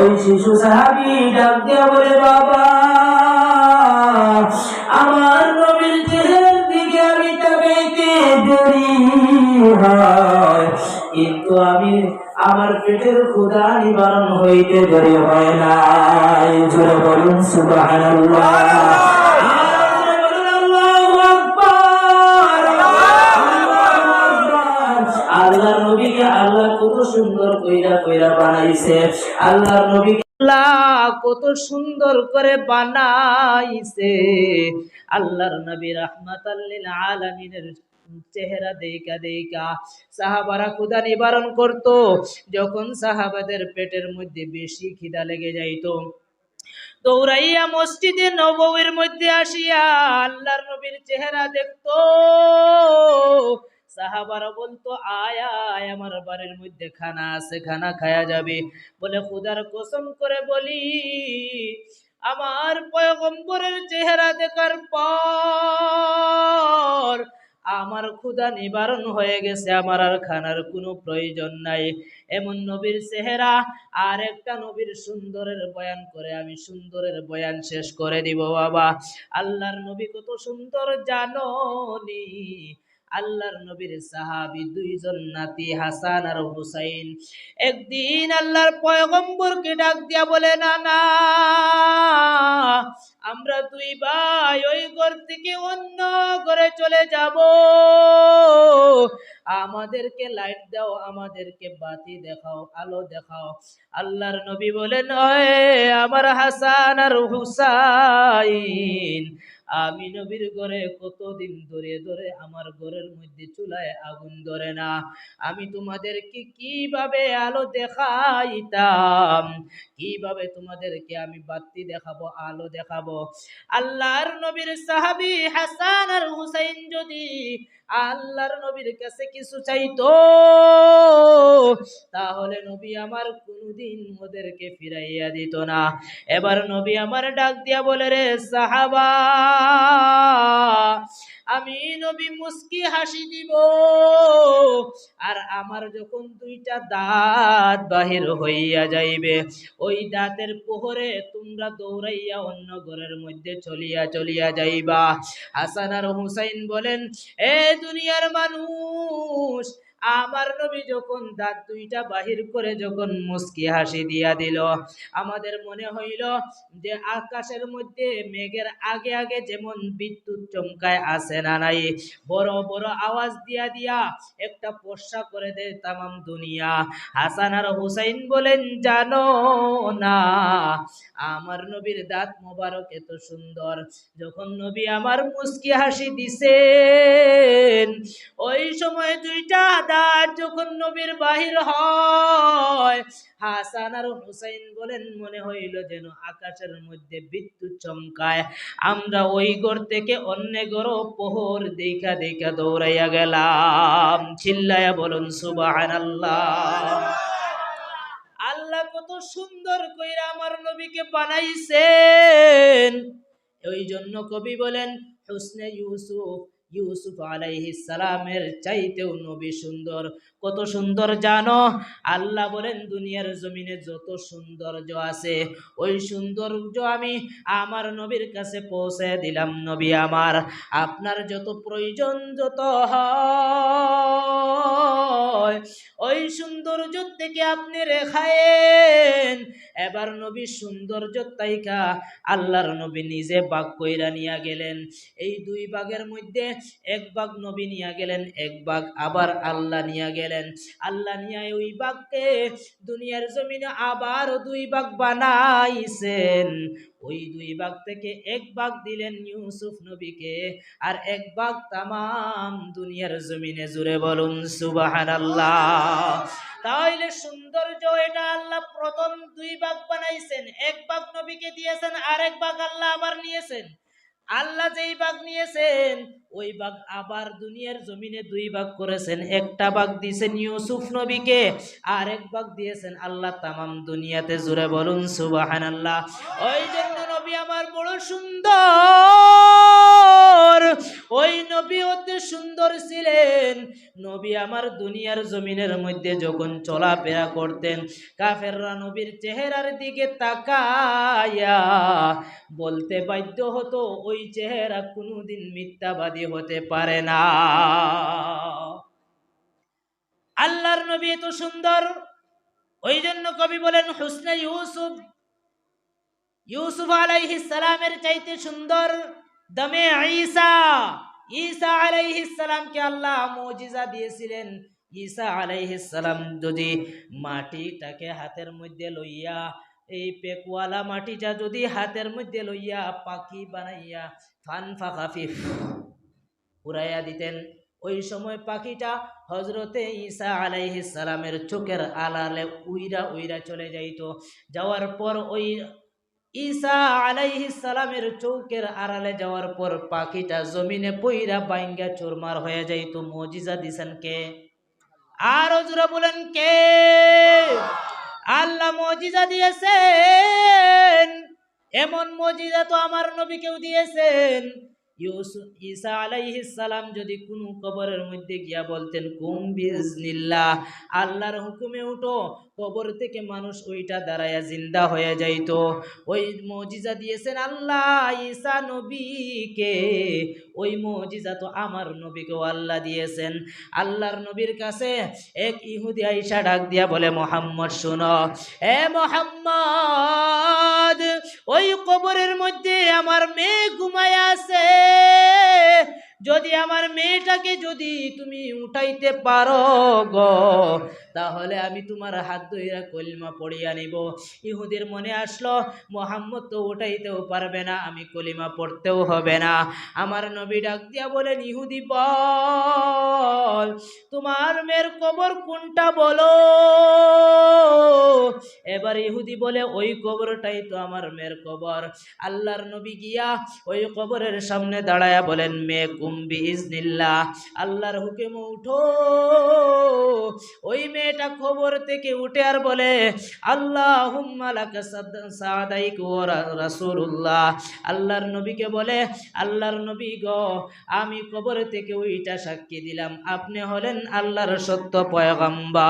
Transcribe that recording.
ওই শিশু সাহাবি ডাক দিয়া বলে, বাবা, আমার নবীর চেহারার দিকে আমি তাকাইতে দেরি হয়। কিন্তু আমি আমার পেটের ক্ষুধা নিবারণ হইতে দেরি হয় না জোরে বলুন, সুবহানাল্লাহ। সুন্দর কইরা কইরা বানাইছে। আল্লাহর নবীকে আল্লাহ কত সুন্দর করে বানাইছে। আল্লাহর নবী রাহমাতাল্লিল আলামিনের চেহারা দেইকা দেইকা সাহাবারা ক্ষুধা নিবারণ করত। যখন সাহাবাদের পেটের মধ্যে বেশি খিদা লেগে যাইত। দৌড়াইয়া মসজিদে নববীর মধ্যে আসিয়া আল্লাহর নবীর চেহারা দেখতো। সাহাবারা বলতো, আয় আয়, আমার বাড়ির মধ্যে খানা আছে, খানা খায়া যাবে। বলে, খুদার কসম করে বলি, আমার পয়গম্বরের চেহারা দেখার পর আমার ক্ষুধা নিবারণ হয়ে গেছে, আমার আর খানার কোনো প্রয়োজন নাই। এমন নবীর চেহারা, আর একটা নবীর সুন্দরের বয়ান করে আমি সুন্দরের বয়ান শেষ করে দিব, বাবা। আল্লাহর নবী কত সুন্দর জানো আল্লাহর নবীর সাহাবি দুইজন নাতি হাসান আর হুসাইন। একদিন আল্লাহর পয়গম্বরকে ডাক দিয়া বলে না না আমরা দুই ভাই ওই ঘর থেকে অন্য ঘরে চলে যাব। আমাদেরকে লাইট দাও, আমাদেরকে বাতি দেখাও, আলো দেখাও। আল্লাহর নবী বলেন, "ওয়ে আমার হাসান আর হুসাইন, আমি নবীর ঘরে কতদিন ধরে ধরে আমার ঘরের মধ্যে চুলায় আগুন ধরে না। আমি তোমাদেরকে কীভাবে আলো দেখাইতাম? কীভাবে তোমাদেরকে আমি বাতি দেখাবো, আলো দেখাবো? আল্লাহর নবীর সাহাবি হাসান আর হুসাইন যদি আল্লাহর নবীর কাছে কিছু চাইতো, তাহলে নবী আমার কোনদিন ওদেরকে ফিরাইয়া দিত না। এবার নবী আমার ডাক দিয়া বলে, রে সাহাবা আমি নবী মুস্কি হাসি দিব। আর আমার যখন দুইটা দাঁত বাহির হইয়া যাইবে, ওই দাঁতের পোহরে তোমরা দৌড়াইয়া অন্য ঘরের মধ্যে চলিয়া চলিয়া যাইবা। হাসান আর হুসাইন বলেন, এ দুনিয়ার মানুষ আমার নবী যখন দাঁত দুইটা বাহির করে যখন মুস্কি হাসি দিয়া দিল, আমাদের মনে হইল যে আকাশের মধ্যে মেঘের আগে আগে যেমন বিদ্যুৎ চমকায় আসে না নাই, বড় বড় আওয়াজ দিয়া দিয়া একটা পোষা করে দেয় তামাম দুনিয়া। হাসান আর হুসাইন বলেন, জানো না, আমার নবীর দাঁত মোবারক এত সুন্দর। যখন নবী আমার মুস্কি হাসি দিছেন, ওই সময় দুইটা যখন নবীর বাহির হয়, হাসান আর হুসাইন বলেন, মনে হইল যেন আকাশের মধ্যে বিদ্যুৎ চমকায়। আমরা ওই ঘর থেকে অন্য ঘর পোহর দেখা দেখা দৌড়াইয়া গেলাম। বলুন, সুবহানাল্লাহ। আল্লাহ কত সুন্দর কইরা আমার নবীকে বানাইছেন। ওই জন্য কবি বলেন, হুসনে ইউসুফ ইউসুফ সালামের চাইতেও নবী সুন্দর। কত সুন্দর জানো? আল্লাহ বলেন, দুনিয়ার জমিনে যত সৌন্দর্য আছে, ওই সৌন্দর্য আমি আমার নবীর কাছে পৌঁছে দিলাম, নবী আমার। আপনার যত প্রয়োজন, যত হয়, ওই সৌন্দর্য থেকে আপনি রেখায়েন এবার নবী সৌন্দর্য তাইকা আল্লাহর নবী নিজে বাঘ কইরা নিয়া গেলেন। এই দুই বাঘের মধ্যে এক বাঘ নবী নিয়া গেলেন, এক বাঘ আবার আল্লাহ নিয়া গেলেন। আল্লাহ নিয়া ওই বাঘকে দুনিয়ার জমিনে আবার দুই বাঘ বানাইছেন। ওই দুই বাঘ থেকে এক বাঘ দিলেন ইউসুফ নবীকে, আর এক বাঘ তামাম দুনিয়ার জমিনে জুড়ে বলুন সুবাহান আল্লাহ তাইলে তাহলে এটা আল্লাহ প্রথম দুই ভাগ বানাইছেন, এক ভাগ নবীকে দিয়েছেন ভাগ আল্লাহ আবার নিয়েছেন। আল্লাহ যেই ভাগ নিয়েছেন, ওই ভাগ আবার দুনিয়ার জমিনে দুই ভাগ করেছেন। একটা ভাগ দিয়েছেন ইউসুফ নবীকে আর এক ভাগ দিয়েছেন আল্লাহ তামাম দুনিয়াতে জুড়ে বলুন সুবাহান আল্লাহ ওই জন্য নবী আমার বড় সুন্দর। সুন্দর ওই নবী অতি সুন্দর ছিলেন। নবী আমার দুনিয়ার জমিনের মধ্যে যখন চলাফেরা করতেন, কাফেররা নবীর চেহারার দিকে তাকায়া বলতে বাধ্য হতো, ওই চেহারা কোনোদিন মিথ্যাবাদী হতে পারে না। আল্লাহর নবী এত সুন্দর। ওই জন্য কবি বলেন, হুসনে ইউসুফ ইউসুফ আলাইহিস সালামের চাইতে সুন্দর। দমে ঈসা ঈসা আলাইহিস সালামকে আল্লাহ মুজিজা দিয়েছিলেন। ঈসা আলাইহিস সালাম যদি মাটিটাকে হাতের মধ্যে লইয়া, এই পেকওয়ালা মাটিটা যদি হাতের মধ্যে লইয়া পাখি বানাইয়া ফান ফাঁকাফি উড়াইয়া দিতেন, ওই সময় পাখিটা হজরতে ঈসা আলাইহিস সালামের চোখের আলালে উইরা উইরা চলে যাইতো। যাওয়ার পর ওই ঈসা সালামের চৌকের আড়ালে যাওয়ার পর পাখিটা জমিনে পইরা বাইঙ্গা চুরমার হয়ে যাইতো মজিজা দিছেন কে? আর জোরে বলেন, কে? আল্লাহ মজিজা দিয়েছেন। এমন মজিজা তো আমার নবীকেও দিয়েছেন। ঈসা সালাম যদি কোনো কবরের মধ্যে গিয়া বলতেন, কুম বিজনিল্লাহ আল্লাহর হুকুমে উঠো। কবর থেকে মানুষ ওইটা দাঁড়ায়া জিন্দা হয়ে যাইত। ওই মজিজা দিয়েছেন আল্লাহ ঈসা নবীকে। ওই মজিজা তো আমার নবীকেও আল্লাহ দিয়েছেন। আল্লাহর নবীর কাছে এক ইহুদি আইসা ডাক দিয়া বলে, মোহাম্মদ, শুনো। এ মোহাম্মদ, ওই কবরের মধ্যে আমার মেয়ে যদি আমার মেয়েটাকে যদি তুমি উঠাইতে পারো গো তাহলে আমি তোমার হাত ধইরা কলিমা পড়িয়া নিব। ইহুদের মনে আসলো, মোহাম্মদ তো উঠাইতেও পারবে না, আমি কলিমা পড়তেও হবে না। আমার নবী ডাক দিয়া বলেন, ইহুদি বল, তোমার মেয়ের কবর কোনটা বলো? এবার ইহুদি বলে, ওই কবরটাই তো আমার মেয়ের কবর। আল্লাহর নবী গিয়া ওই কবরের সামনে দাঁড়ায়া বলেন মে কুম্বি ইজনিল্লাহ আল্লাহর হুকুম উঠো, ওই মেয়েটা খবর থেকে উঠে আর বলে আল্লাহ রাসুল্লাহ আল্লাহর নবীকে বলে, আল্লাহর নবী গ, আমি কবর থেকে ওইটা সাক্ষী দিলাম। আপনি হলেন আল্লাহর সত্য পয়গম্বর।